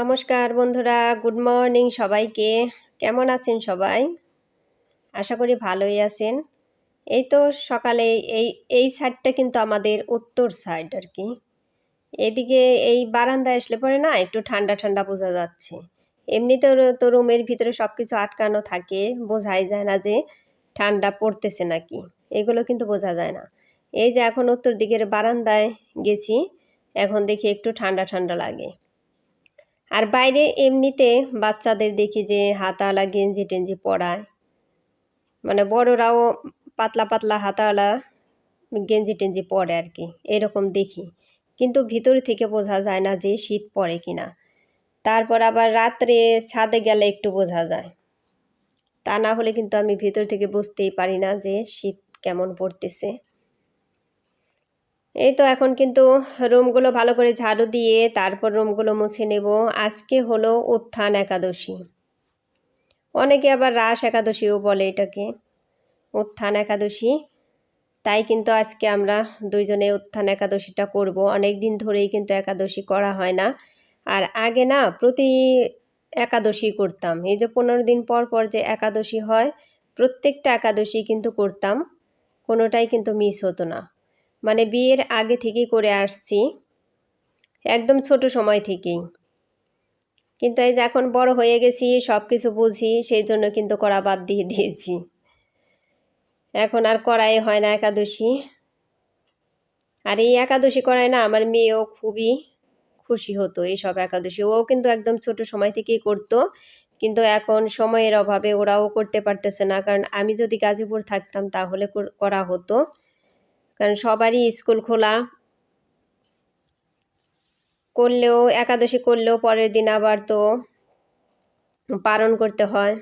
নমস্কার বন্ধুরা, good morning সবাইকে। কেমন আছেন সবাই? আশা করি ভালোই আছেন। এই তো সকালে এই এই সাইডটা কিন্তু আমাদের উত্তর সাইড আর কি। এদিকে এই বারান্দায় আসলে পরে না একটু ঠান্ডা ঠান্ডা বোঝা যাচ্ছে। এমনিতে তো রুমের ভিতরে সব কিছু আটকানো থাকে, বোঝাই যায় না যে ঠান্ডা পড়তেছে নাকি। এগুলো কিন্তু বোঝা যায় না। এই যে এখন উত্তর দিকের বারান্দায় গেছি, এখন দেখি একটু ঠান্ডা ঠান্ডা লাগে। আর বাইরে এমনিতে বাচ্চাদের দেখি যে হাতাওয়ালা গেঞ্জি টেঞ্জি পরায়। মানে বড়রাও পাতলা পাতলা হাতাওয়ালা গেঞ্জি টেঞ্জি পরে আর কি, এরকম দেখি। কিন্তু ভিতর থেকে বোঝা যায় না যে শীত পড়ে কিনা তারপর আবার রাত্রে ছাদে গেলে একটু বোঝা যায়। তা না হলে কিন্তু আমি ভিতর থেকে বুঝতেই পারি না যে শীত কেমন পড়তেছে। এই তো এখন কিন্তু রুমগুলো ভালো করে ঝাড়ু দিয়ে তারপর রুমগুলো মুছে নেব। আজকে হলো উত্থান একাদশী। অনেকে আবার রাস একাদশীও বলে এটাকে। উত্থান একাদশী। তাই কিন্তু আজকে আমরা দুইজনে উত্থান একাদশীটা করব। অনেক দিন ধরেই কিন্তু একাদশী করা হয় না। আর আগে না প্রতি একাদশী করতাম। এই যে পনেরো দিন পর পর যে একাদশী হয়, প্রত্যেকটা একাদশী কিন্তু করতাম। কোনোটাই কিন্তু মিস হতো না। মানে বিয়ের আগে থেকেই করে আসছি। একদম ছোট সময় থেকেই। কিন্তু এই যে এখন বড় হয়ে গেছি সব কিছু বুঝি, সেই জন্য কিন্তু করা বাদ দিয়ে দিয়েছি। এখন আর করাই হয় না একাদশী। আর এই একাদশী করায় না আমার মেয়েও খুবই খুশি হতো এইসব একাদশী। ও কিন্তু একদম ছোট সময় থেকেই করতো, কিন্তু এখন সময়ের অভাবে ওরাও করতে পারতেছে না। কারণ আমি যদি গাজীপুর থাকতাম তাহলে করা হতো। কারণ সবারই স্কুল খোলা। করলেও, একাদশী করলেও পরের দিন আবার তো পালন করতে হয়।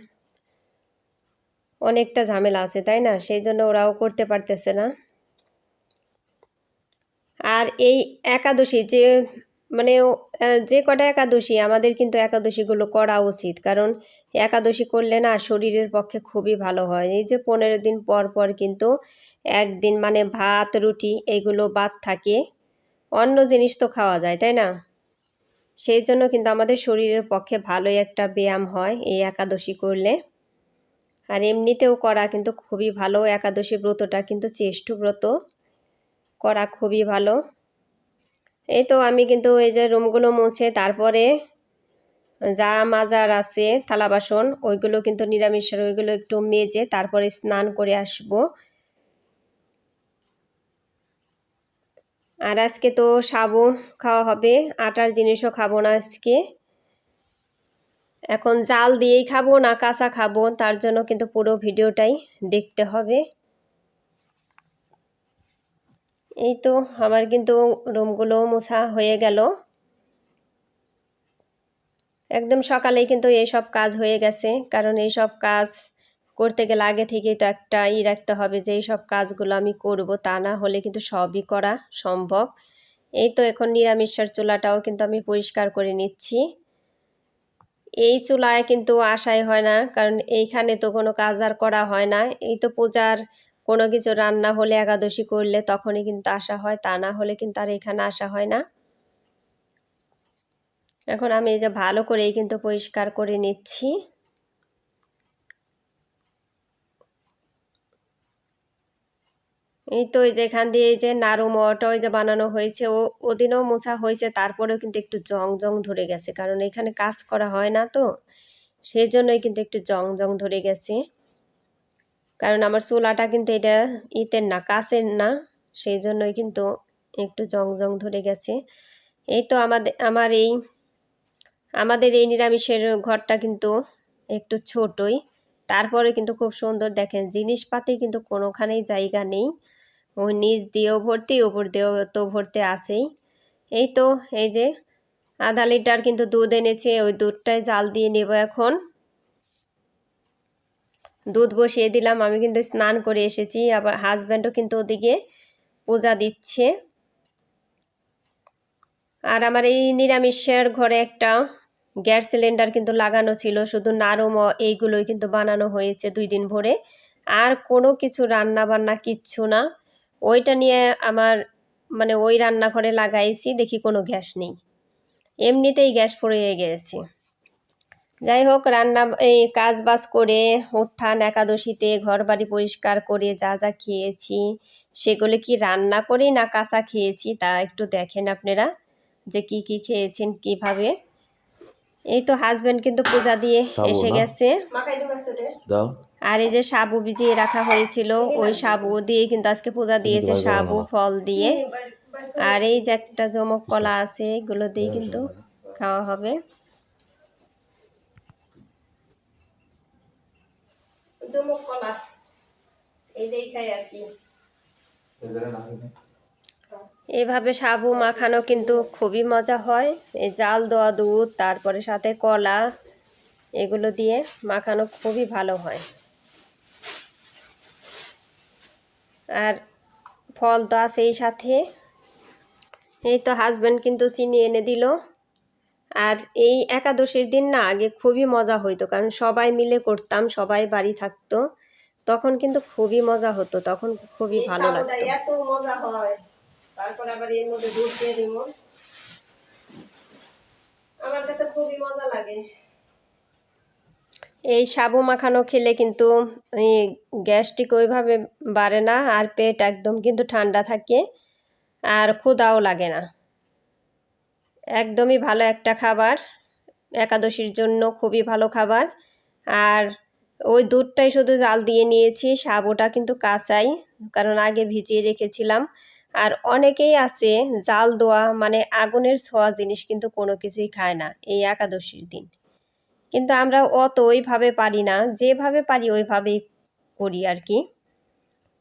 অনেকটা ঝামেলা আছে, তাই না? সেই জন্য ওরাও করতে পারতেছে না। আর এই একাদশী যে মানে যে কটা একাদশী আমাদের কিন্তু একাদশীগুলো করা উচিত। কারণ একাদশী করলে না শরীরের পক্ষে খুবই ভালো হয়। এই যে পনেরো দিন পর পর কিন্তু একদিন মানে ভাত, রুটি এগুলো বাদ থাকে, অন্য জিনিস তো খাওয়া যায়, তাই না? সেই জন্য কিন্তু আমাদের শরীরের পক্ষে ভালোই একটা ব্যায়াম হয় এই একাদশী করলে। আর এমনিতেও করা কিন্তু খুবই ভালো, একাদশী ব্রতটা কিন্তু চেষ্ট ব্রত, করা খুবই ভালো। এই তো আমি কিন্তু এই যে রুমগুলো মুছে তারপরে যা মাজার আছে, থালা বাসন, ওইগুলো কিন্তু নিরামিষের, ওইগুলো একটু মেজে তারপরে স্নান করে আসব। আর আজকে তো সাবু খাওয়া হবে, আটার জিনিসও খাব না আজকে। এখন জাল দিয়েই খাব না কাঁচা খাব, তার জন্য কিন্তু পুরো ভিডিওটাই দেখতে হবে। এই তো আমার কিন্তু রুমগুলো মোছা হয়ে গেল। একদম সকালেই কিন্তু এইসব কাজ হয়ে গেছে, কারণ এইসব কাজ করতে গেলে আগে থেকেই তো একটা ই রাখতে হবে যে এইসব কাজগুলো আমি করব, তা না হলে কিন্তু সবই করা সম্ভব। এই তো এখন নিরামিষার চুলাটাও কিন্তু আমি পরিষ্কার করে নিচ্ছি। এই চুলায় কিন্তু আশাই হয় না, কারণ এইখানে তো কোনো কাজ আর করা হয় না। এই তো পূজার কোনো কিছু রান্না হলে একাদশী করলে তখনই কিন্তু আসা হয়, তা না হলে কিন্তু আর এখানে আসা হয় না। এখন আমি এই যে ভালো করেই কিন্তু পরিষ্কার করে নিচ্ছি। এই তো এই যে এখান দিয়ে এই যে নাড়ু মটা ওই যে বানানো হয়েছে, ও, ওদিনও মোছা হয়েছে, তারপরেও কিন্তু একটু জং জং ধরে গেছে, কারণ এখানে কাজ করা হয় না তো, সেই জন্যই কিন্তু একটু জং জং ধরে গেছে। কারণ আমার চুলাটা কিন্তু এটা ইতের না কাছের না, সেই জন্যই কিন্তু একটু জং জং ধরে গেছে। এই তো আমাদের আমার এই, আমাদের এই নিরামিষের ঘরটা কিন্তু একটু ছোটই, তারপরে কিন্তু খুব সুন্দর দেখেন, জিনিসপাতি কিন্তু কোনোখানেই জায়গা নেই। ওই নিচ দিয়েও ভর্তি ওপর দিয়েও তো ভর্তি আছেই। এই তো এই যে আধা লিটার কিন্তু দুধ এনেছে, ওই দুধটায় জাল দিয়ে নেব এখন। দুধ বসিয়ে দিলাম, আমি কিন্তু স্নান করে এসেছি। আবার হাজব্যান্ডও কিন্তু ওদিকে পূজা দিচ্ছে। আর আমার এই নিরামিষের ঘরে একটা গ্যাস সিলিন্ডার কিন্তু লাগানো ছিল, শুধু নারম এইগুলোই কিন্তু বানানো হয়েছে দুই দিন ভরে। আর কোনো কিছু রান্না বান্না কিচ্ছু না। ওইটা নিয়ে আমার মানে ওই রান্নাঘরে লাগাইছি, দেখি কোনো গ্যাস নেই। এমনিতেই গ্যাস ফুরিয়ে গেছে। যাই হোক রান্না এই কাজ বাজ করে উত্থান একাদশীতে ঘর বাড়ি পরিষ্কার করে যা যা খেয়েছি সেগুলো কি রান্না করি না কাঁচা খেয়েছি তা একটু দেখেন আপনারা যে কি কি খেয়েছেন কীভাবে। এই তো হাজবেন্ড কিন্তু পূজা দিয়ে এসে গেছে। আর এই যে সাবু ভিজিয়ে রাখা হয়েছিল ওই সাবু দিয়ে কিন্তু আজকে পূজা দিয়েছে সাবু ফল দিয়ে। আর এই যে একটা জমক কলা আছে এগুলো দিয়ে কিন্তু খাওয়া হবে। কলা। এই দিয়ে খাই আর কি। এভাবে সাবু মাখানো কিন্তু খুবই মজা হয়। এই জাল দেওয়া দুধ তারপরে সাথে কলা এগুলো দিয়ে মাখানো খুবই ভালো হয়। আর ফল তো আছেই সাথে। এই তো হাজব্যান্ড কিন্তু চিনি এনে দিল। আর এই একাদশীর দিন না আগে খুবই মজা হইতো কারণ সবাই মিলে করতাম সবাই বাড়ি থাকতো। তখন কিন্তু খুবই মজা হতো তখন খুবই ভালো লাগতো। এত মজা হয়। তারপর আবার এর মধ্যে দুধ দিয়ে দিব। আমার কাছে খুবই মজা লাগে। এই সাবু মাখানো খেলে কিন্তু এই গ্যাস্ট্রিক ওইভাবে বাড়ে না আর পেট একদম কিন্তু ঠান্ডা থাকে আর ক্ষুদাও লাগে না। একদমই ভালো একটা খাবার। একাদশীর জন্য খুবই ভালো খাবার। আর ওই দুধটাই শুধু জাল দিয়ে নিয়েছি, সাবুটা কিন্তু কাঁচাই, কারণ আগে ভিজিয়ে রেখেছিলাম। আর অনেকেই আছে জাল দেওয়া মানে আগুনের ছোঁয়া জিনিস কিন্তু কোনো কিছুই খায় না এই একাদশীর দিন। কিন্তু আমরা অত ওইভাবে পারি না, যেভাবে পারি ওইভাবেই করি আর কি।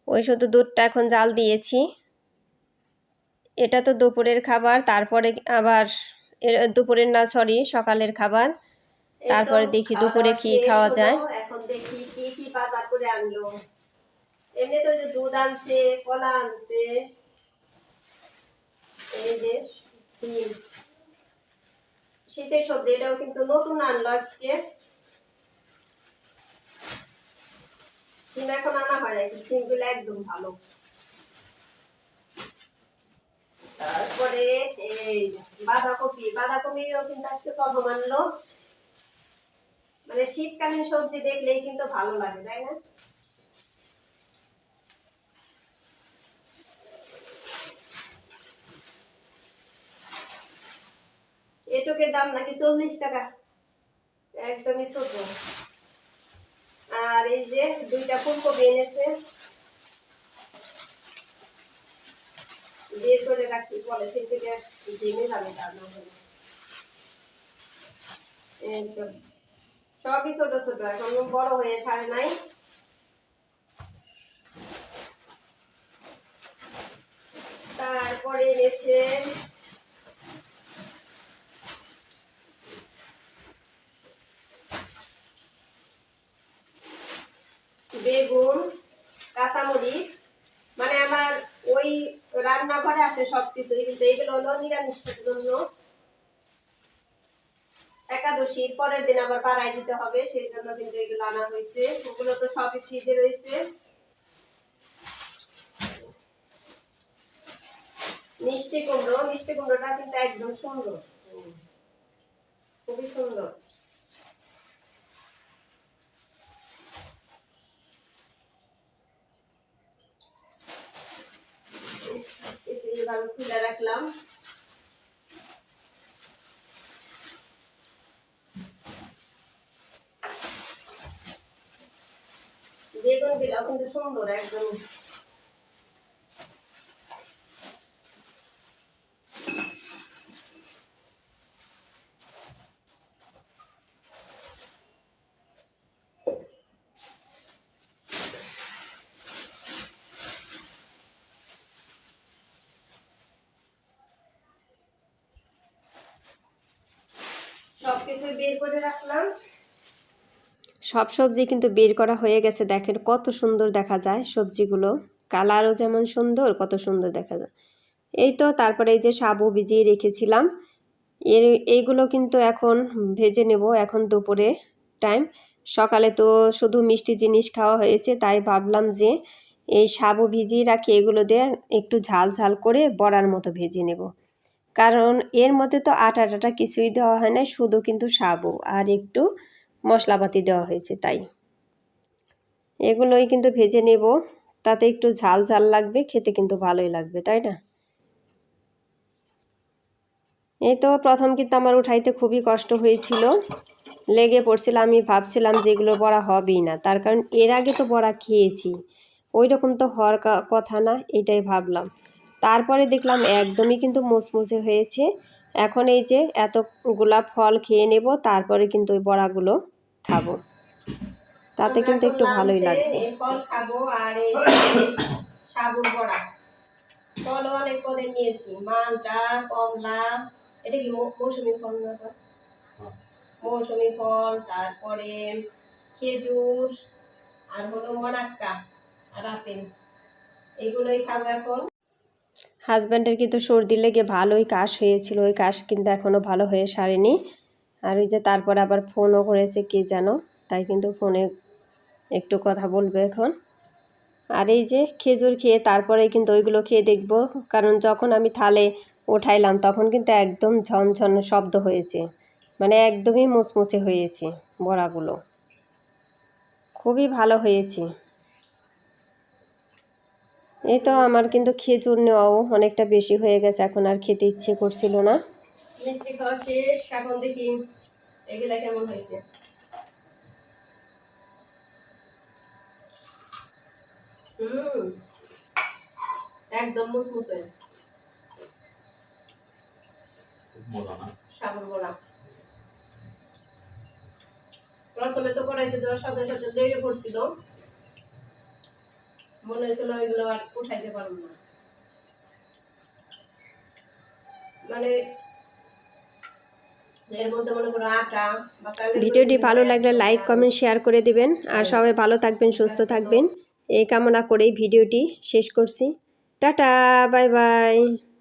ওই শুধু দুধটা এখন জাল দিয়েছি। এটা তো দুপুরের খাবার তারপরে আবার দুপুরের না সরি সকালের খাবার। তারপরে দেখি দুপুরে কি খাওয়া যায়। এখন দেখি কি কি বাজার করে আনলো। এমনি তো যে দুধ আনছে কলা আনছে এই যে শীতের সবজি এটাও কিন্তু নতুন আনলো আজকে। সিম এখন আনা হয় নাকি সিমগুলো একদম ভালো। তারপরে এই বাঁধাকপি, বাঁধাকপিও কিন্তু আজকে প্রথম আনলো মানে শীতকালীন সবজি দেখলেই কিন্তু ভালো লাগে, তাই না? এটুকের দাম নাকি চল্লিশ টাকা? একদমই ছোট। আর এই যে দুইটা ফুলকপি এনেছে। বের করে রাখছি পলিথিন থেকে জেনে যাবে তার। সবই ছোট ছোট, এখন বড় হয়ে সারে নাই তারপরে এনেছে বেগুন কাঁচামরিচ মানে আমার রান্নাঘরে আছে কিন্তু এগুলো হলো নিরামিষের জন্য। একাদশীর পরের দিন আবার বাড়াই দিতে হবে, সেই জন্য কিন্তু এগুলো আনা হয়েছে। ওগুলো তো সবই ফ্রিজে রয়েছে। মিষ্টি কুমড়ো, মিষ্টি কুমড়োটা কিন্তু একদম সুন্দর। খুবই সুন্দর কিছু এভাবে খুলে রাখলাম। বেগুনগুলো কিন্তু সুন্দর একদম বের করে রাখলাম। সব সবজি কিন্তু বের করা হয়ে গেছে, দেখেন কত সুন্দর দেখা যায় সবজিগুলো। কালারও যেমন সুন্দর, কত সুন্দর দেখা যায়। এই তো তারপরে এই যে সাবু ভিজিয়ে রেখেছিলাম। এর, এইগুলো কিন্তু এখন ভেজে নেব এখন দুপুরে টাইম। সকালে তো শুধু মিষ্টি জিনিস খাওয়া হয়েছে, তাই ভাবলাম যে এই সাবু ভিজিয়ে রাখি, এগুলো দিয়ে একটু ঝাল ঝাল করে বড়ার মতো ভেজে নেব। কারণ এর মধ্যে তো আটা টাটা কিছুই দেওয়া হয় না, শুধু কিন্তু সাবু আর একটু মশলাপাতি দেওয়া হয়েছে তাই। এগুলোই কিন্তু ভেজে নেব, তাতে একটু ঝাল ঝাল লাগবে, খেতে কিন্তু ভালোই লাগবে, তাই না? এই তো প্রথম কিন্তু আমার উঠাইতে খুবই কষ্ট হয়েছিল, লেগে পড়ছিল আমি ভাবছিলাম যে এগুলো বড়া হবেই না, তার কারণ এর আগে তো বড়া খেয়েছি ওই রকম তো হওয়ার কথা না, এটাই ভাবলাম। তারপরে দেখলাম একদমই কিন্তু মুচমুচে হয়েছে। এখন এই যে এতগুলা ফল খেয়ে নেব তারপরে কিন্তু ওই বড়াগুলো খাব। তাতে কিন্তু একটু ভালোই লাগবে। ফল খাব আর এই সাবুর বড়া। ফলও অনেক পদের নিয়েছি। মালটা কমলা এটা কি মৌসুমী ফল না? মৌসুমী ফল তারপরে খেজুর আর হলো মনাক্কা আর আপেল। এগুলোই খাব এখন। হাজব্যান্ডের কিন্তু সর্দি লেগে ভালোই কাশ হয়েছিল, ওই কাশ কিন্তু এখনও ভালো হয়ে সারেনি। আর ওই যে তারপর আবার ফোনও করেছে, কে যেন তাই কিন্তু ফোনে একটু কথা বলবে এখন। আর এই যে খেজুর খেয়ে তারপরে কিন্তু ওইগুলো খেয়ে দেখব, কারণ যখন আমি থালে উঠাইলাম তখন কিন্তু একদম ঝনঝন শব্দ হয়েছে। মানে একদমই মুচমুচে হয়েছে বড়াগুলো। খুবই ভালো হয়েছে। এই তো আমার কিন্তু খেজুর নেওয়াও অনেকটা বেশি হয়ে গেছে এখন আর খেতে ইচ্ছে করছিল না। মিষ্টি খাওয়া শেষ এখন দেখি এগুলা কেমন হয়েছে। হুম একদম মুসমুসে খুব মজা বড়া প্রথমে তো কড়াইতে দেওয়ার সাথে সাথে লেগে পড়ছিল। মনে হয়েছিল এগুলো আর উঠাইতে পারব না। মানে ভিডিওটি ভালো লাগলে লাইক কমেন্ট শেয়ার করে দিবেন। আর সবাই ভালো থাকবেন সুস্থ থাকবেন। এই কামনা করেই ভিডিওটি শেষ করছি। Tata bye bye